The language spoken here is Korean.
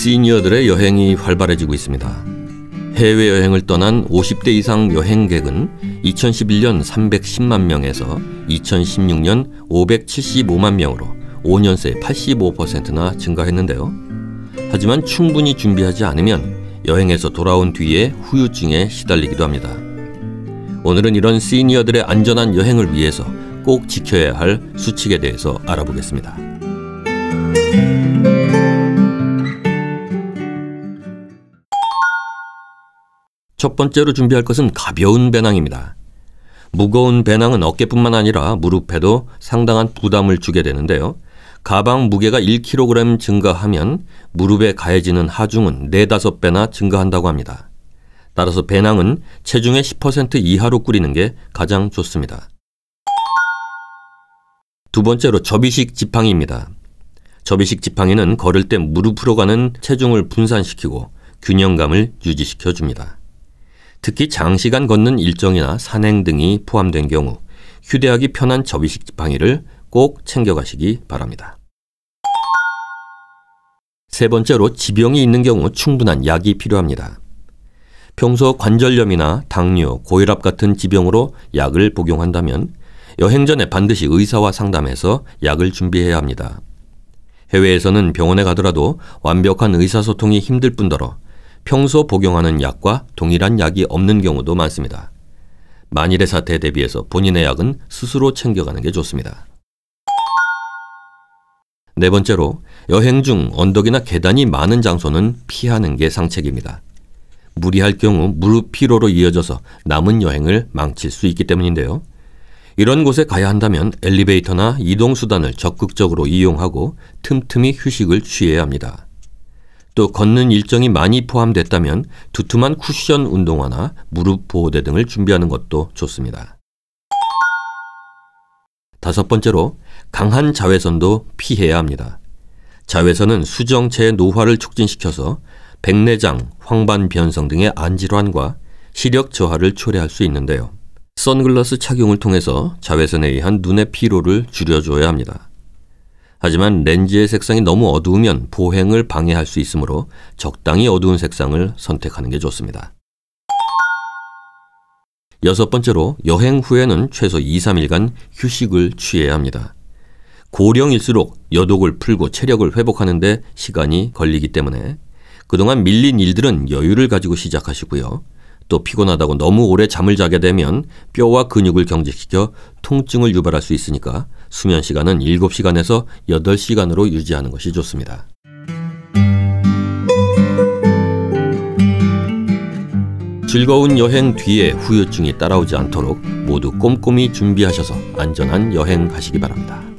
시니어들의 여행이 활발해지고 있습니다. 해외여행을 떠난 50대 이상 여행객은 2011년 310만 명에서 2016년 575만 명으로 5년 새 85%나 증가했는데요. 하지만 충분히 준비하지 않으면 여행에서 돌아온 뒤에 후유증에 시달리기도 합니다. 오늘은 이런 시니어들의 안전한 여행을 위해서 꼭 지켜야 할 수칙에 대해서 알아보겠습니다. 첫 번째로 준비할 것은 가벼운 배낭입니다. 무거운 배낭은 어깨뿐만 아니라 무릎에도 상당한 부담을 주게 되는데요. 가방 무게가 1kg 증가하면 무릎에 가해지는 하중은 4, 5배나 증가한다고 합니다. 따라서 배낭은 체중의 10% 이하로 꾸리는 게 가장 좋습니다. 두 번째로 접이식 지팡이입니다. 접이식 지팡이는 걸을 때 무릎으로 가는 체중을 분산시키고 균형감을 유지시켜 줍니다. 특히 장시간 걷는 일정이나 산행 등이 포함된 경우 휴대하기 편한 접이식 지팡이를 꼭 챙겨가시기 바랍니다. 세 번째로 지병이 있는 경우 충분한 약이 필요합니다. 평소 관절염이나 당뇨, 고혈압 같은 지병으로 약을 복용한다면 여행 전에 반드시 의사와 상담해서 약을 준비해야 합니다. 해외에서는 병원에 가더라도 완벽한 의사소통이 힘들 뿐더러 평소 복용하는 약과 동일한 약이 없는 경우도 많습니다. 만일의 사태에 대비해서 본인의 약은 스스로 챙겨가는 게 좋습니다. 네 번째로 여행 중 언덕이나 계단이 많은 장소는 피하는 게 상책입니다. 무리할 경우 무릎 피로로 이어져서 남은 여행을 망칠 수 있기 때문인데요. 이런 곳에 가야 한다면 엘리베이터나 이동수단을 적극적으로 이용하고 틈틈이 휴식을 취해야 합니다. 또 걷는 일정이 많이 포함됐다면 두툼한 쿠션 운동화나 무릎 보호대 등을 준비하는 것도 좋습니다. 다섯 번째로 강한 자외선도 피해야 합니다. 자외선은 수정체의 노화를 촉진시켜서 백내장, 황반 변성 등의 안질환과 시력 저하를 초래할 수 있는데요. 선글라스 착용을 통해서 자외선에 의한 눈의 피로를 줄여줘야 합니다. 하지만 렌즈의 색상이 너무 어두우면 보행을 방해할 수 있으므로 적당히 어두운 색상을 선택하는 게 좋습니다. 여섯 번째로 여행 후에는 최소 2, 3일간 휴식을 취해야 합니다. 고령일수록 여독을 풀고 체력을 회복하는데 시간이 걸리기 때문에 그동안 밀린 일들은 여유를 가지고 시작하시고요. 또 피곤하다고 너무 오래 잠을 자게 되면 뼈와 근육을 경직시켜 통증을 유발할 수 있으니까 수면 시간은 7시간에서 8시간으로 유지하는 것이 좋습니다. 즐거운 여행 뒤에 후유증이 따라오지 않도록 모두 꼼꼼히 준비하셔서 안전한 여행 하시기 바랍니다.